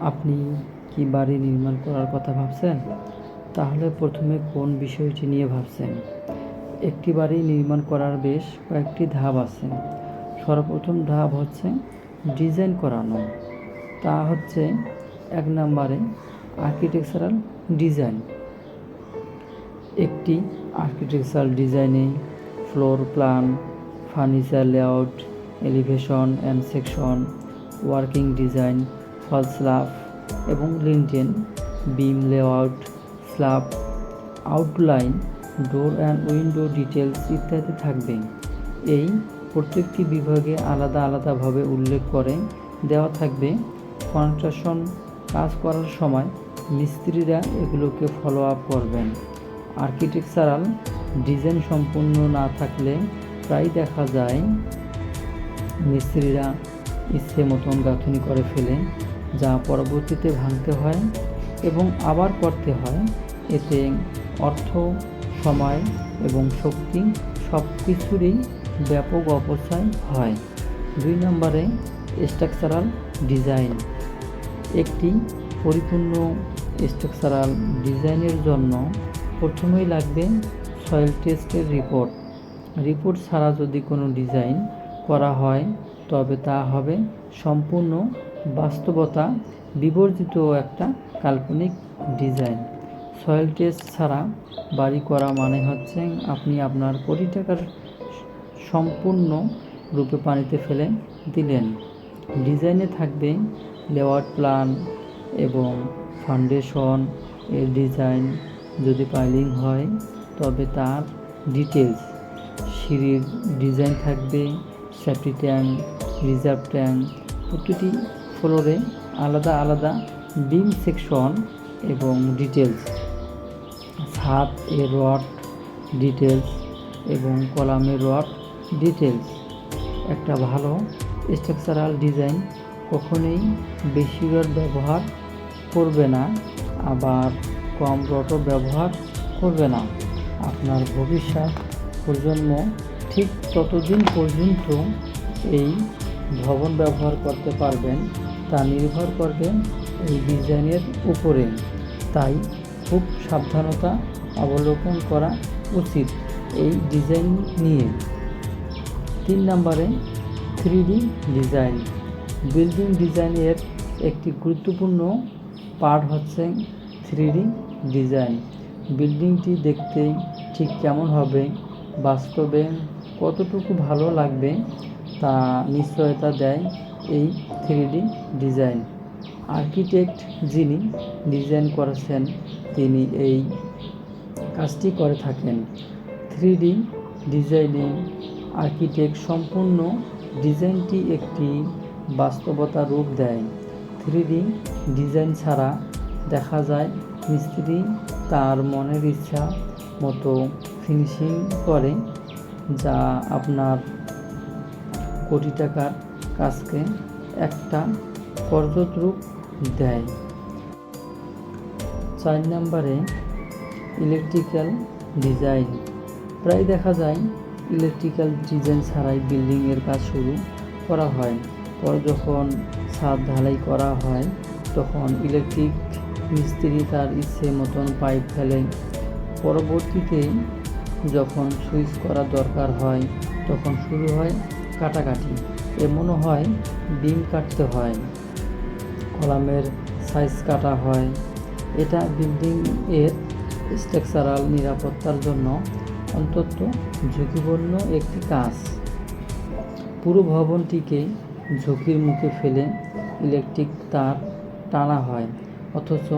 আপনি কি বাড়ি নির্মাণ করার কথা ভাবছেন? তাহলে প্রথমে কোন বিষয়টি নিয়ে ভাবছেন? একটি বাড়ি নির্মাণ করার বেশ কয়েকটি ধাপ আছে। সর্বপ্রথম ধাপ হচ্ছে ডিজাইন করানো। তা হচ্ছে এক নম্বরে আর্কিটেকচারাল ডিজাইন। একটি আর্কিটেকচারাল ডিজাইনে floor plan, furniture layout, elevation and section, working design fall slab এবং lintel, beam layout, slab, outline, door and window details ইত্যাদি থাকবে। এই প্রত্যেকটি বিভাগে আলাদা আলাদাভাবে উল্লেখ করে দেওয়া থাকবে। কনস্ট্রাকশন কাজ করার সময় মিস্ত্রিরা এগুলোকে ফলো আপ করবেন। আর্কিটেকচারাল ডিজাইন সম্পূর্ণ না থাকলে প্রায় দেখা যায় মিস্ত্রিরা ইচ্ছে মতন গাঁথনি করে ফেলে। যা পরবর্তীতে ভাঙতে হয় এবং আবার করতে হয়। এতে অর্থ, সময় এবং শক্তি সব কিছুরই ব্যাপক অপচয় হয়। দুই নম্বরে স্ট্রাকচারাল ডিজাইন। একটি পরিপূর্ণ স্ট্রাকচারাল ডিজাইনের জন্য প্রথমেই লাগবে সয়েল টেস্টের রিপোর্ট। রিপোর্ট ছাড়া যদি কোনো ডিজাইন করা হয়, তবে তা হবে সম্পূর্ণ বাস্তবতা বিবর্জিত একটা কাল্পনিক ডিজাইন। সয়েল টেস্ট ছাড়া বাড়ি করা মানে হচ্ছে আপনি আপনার কোটি টাকার সম্পূর্ণ রূপে পানিতে ফেলে দিলেন। ডিজাইনে থাকবে লেআউট প্ল্যান এবং ফাউন্ডেশন এর ডিজাইন। যদি পাইলিং হয়, তবে তার ডিটেলস সিঁড়ির ডিজাইন থাকবে, সেফটি ট্যাঙ্ক, রিজার্ভ ট্যাঙ্ক, প্রতিটি ফ্লোরে আলাদা আলাদা বিম সেকশন এবং ডিটেলস, ছাদ এর রড ডিটেলস এবং কলামের রড ডিটেলস। একটা ভালো স্ট্রাকচারাল ডিজাইন কখনোই বেশি রড ব্যবহার করবে না, আবার কম রডও ব্যবহার করবে না। আপনার ভবিষ্যৎ প্রজন্ম ঠিক ততদিন পর্যন্ত এই ভবন ব্যবহার করতে পারবেন। তা নির্ভর করবে এই ডিজাইনের উপরে। তাই খুব সাবধানতা অবলোকন করা উচিত এই ডিজাইন নিয়ে। তিন নম্বরে থ্রি ডিজাইন। বিল্ডিং ডিজাইনের একটি গুরুত্বপূর্ণ পার্ট হচ্ছে থ্রি ডিজাইন। বিল্ডিংটি দেখতে ঠিক কেমন হবে, বাস্তবে কতটুকু ভালো লাগবে তা নিশ্চয়তা দেয় এই থ্রি ডি ডিজাইন। আর্কিটেক্ট যিনি ডিজাইন করেছেন, তিনি এই কাজটি করে থাকেন। থ্রি ডি ডিজাইনে আর্কিটেক্ট সম্পূর্ণ ডিজাইনটি একটি বাস্তবতা রূপ দেয়। থ্রি ডি ডিজাইন ছাড়া দেখা যায় মিস্ত্রি তার মনের ইচ্ছা মতো ফিনিশিং করে, যা আপনার কোটি টাকার কাজকে একটা পর্যট রূপ দেয়। চার নম্বরে ইলেকট্রিক্যাল ডিজাইন প্রায় দেখা যায় ইলেকট্রিক্যাল ডিজাইন ছাড়াই বিল্ডিংয়ের কাজ শুরু করা হয়। পর যখন ছাদ ঢালাই করা হয়, তখন ইলেকট্রিক মিস্ত্রি তার ইচ্ছে মতন পাইপ ফেলে। পরবর্তীতে যখন সুইচ করা দরকার হয়, তখন শুরু হয় কাটাকাটি। এমনও হয় বিম কাটতে হয়, কলামের সাইজ কাটা হয়। এটা বিল্ডিং এর স্ট্রাকচারাল নিরাপত্তার জন্য অন্তত ঝুঁকিপূর্ণ একটি কাজ। পুরো ভবনটিকে ঝুঁকির মুখে ফেলে ইলেকট্রিক তার টানা হয়, অথচ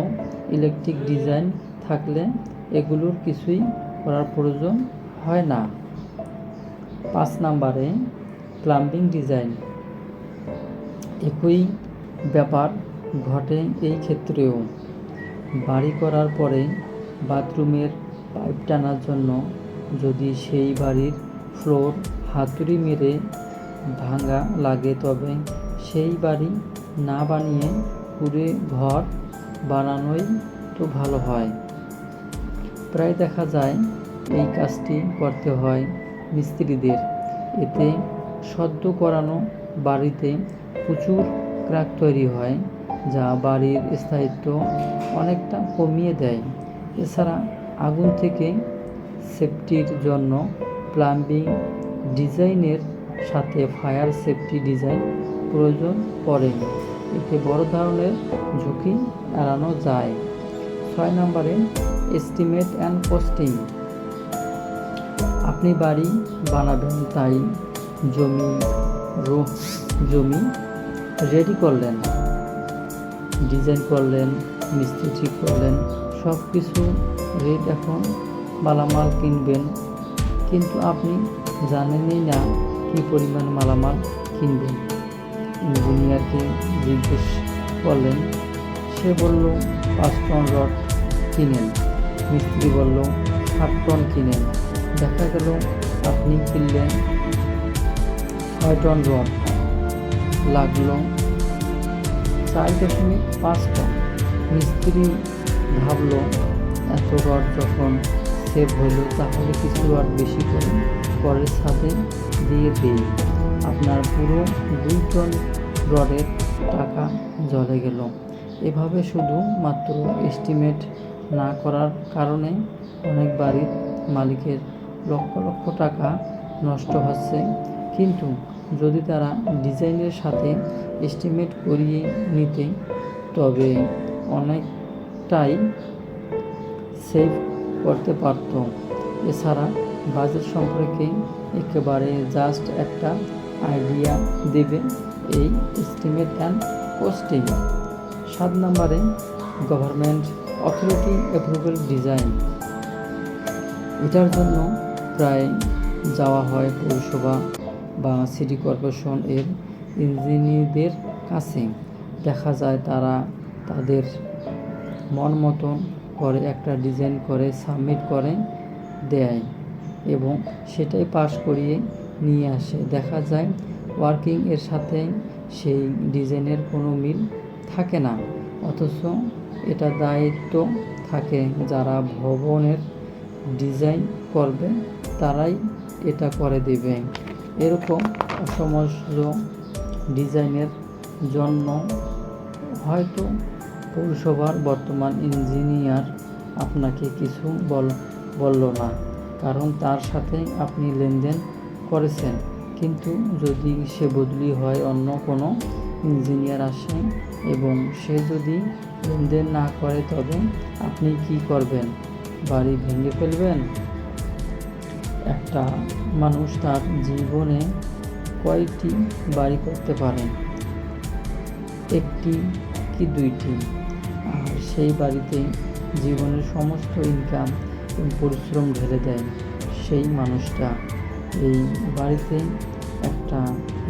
ইলেকট্রিক ডিজাইন থাকলে এগুলোর কিছুই করার প্রয়োজন হয় না। পাঁচ নাম্বারে প্লাম্বিং ডিজাইন। একই ব্যাপার ঘটে এই ক্ষেত্রেও। বাড়ি করার পরে বাথরুমের পাইপ টানার জন্য যদি সেই বাড়ির ফ্লোর হাতুড়ি মেরে ভাঙা লাগে, তবে সেই বাড়ি না বানিয়ে কুড়ে ঘর বানানোই তো ভালো হয়। প্রায় দেখা যায় এই কাজটি করতে হয় মিস্ত্রিদের। এতে সদ্য করানো বাড়িতে প্রচুর ক্রাক তৈরি হয়, যা বাড়ির স্থায়িত্ব অনেকটা কমিয়ে দেয়। এছাড়া আগুন থেকে সেফটির জন্য প্লাম্বিং ডিজাইনের সাথে ফায়ার সেফটি ডিজাইন প্রয়োজন পড়ে। এতে বড় ধরনের ঝুঁকি এড়ানো যায়। ছয় নম্বরে এস্টিমেট অ্যান্ড কস্টিং আপনি বাড়ি বানাবেন তাই জমি জমি রেডি করলেন। ডিজাইন করলেন, মিস্ত্রি ঠিক করলেন সব কিছু রেট এখন মালামাল কিনবেন। কিন্তু আপনি জানেনই না কী পরিমাণ মালামাল কিনবেন। ইঞ্জিনিয়ারকে জিজ্ঞেস করলেন, সে বলল, পাঁচ টন রড কিনেন। মিস্ত্রি বলল, সাত টন কিনেন। দেখা গেল, আপনি কিনলেন ছয় টন রড লাগল। চার দশমিক পাঁচ টন। মিস্ত্রি ভাবলো, এত রড যখন সেভ হলো, তাহলে কিছু রড বেশি করে পরের ছাদে দিয়ে দিই। আপনার পুরো দুই টন রডের টাকা জলে গেল। এভাবে শুধু মাত্র এস্টিমেট না করার কারণে অনেক বাড়ির মালিকের লক্ষ লক্ষ টাকা নষ্ট হচ্ছে। কিন্তু যদি তারা ডিজাইনের সাথে এস্টিমেট করিয়ে নিতে, তবে অনেকটাই সেভ করতে পারত। এছাড়া বাজেট সম্পর্কে একেবারে জাস্ট একটা আইডিয়া দেবে এই এস্টিমেট অ্যান্ড কস্টিং সাত নম্বরে গভর্নমেন্ট অথরিটি অ্যাপ্রুভেল ডিজাইন এটার জন্য প্রায় যাওয়া হয় পৌরসভা বা সিটি কর্পোরেশন এর ইঞ্জিনিয়ারদের কাছে দেখা যায় তারা তাদের মন মতন করে একটা ডিজাইন করে সাবমিট করে, দেয় এবং সেটাই পাস করিয়ে নিয়ে আসে। দেখা যায় ওয়ার্কিং এর সাথে সেই ডিজাইনের কোনো মিল থাকে না, অথচ এটা দায়িত্ব থাকে যারা ভবনের ডিজাইন করবে, তারাই এটা করে দেবে। এরকম সমস্ত ডিজাইনের জন্য হয়তো পৌরসভার বর্তমান ইঞ্জিনিয়ার আপনাকে কিছু বল, বলল না। কারণ তার সাথে আপনি লেনদেন করেছেন। কিন্তু যদি সে বদলি হয়, অন্য কোনো ইঞ্জিনিয়ার আসে এবং সে যদি লেনদেন না করে, তবে আপনি কি করবেন? বাড়ি ভেঙে ফেলবেন? একটা মানুষ তার জীবনে কয়টি বাড়ি করতে পারে? একটি কি দুইটি? আর সেই বাড়িতে জীবনের সমস্ত ইনকাম পরিশ্রম ঢেলে দেয় সেই মানুষটা। এই বাড়িতে একটা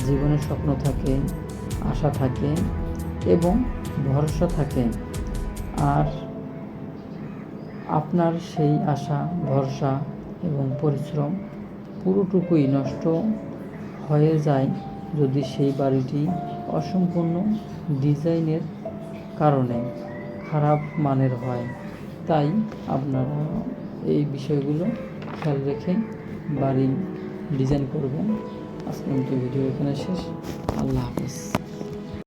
জীবনের স্বপ্ন থাকে, আশা থাকে এবং ভরসা থাকে। আর আপনার সেই আশা, ভরসা এবং পরিশ্রম পুরোটুকুই নষ্ট হয়ে যায় যদি সেই বাড়িটি অসম্পূর্ণ ডিজাইনের কারণে খারাপ মানের হয়। তাই আপনারা এই বিষয়গুলো খেয়াল রেখে বাড়ি ডিজাইন করবেন। আজকের ভিডিও এখানে শেষ। আল্লাহ হাফেজ।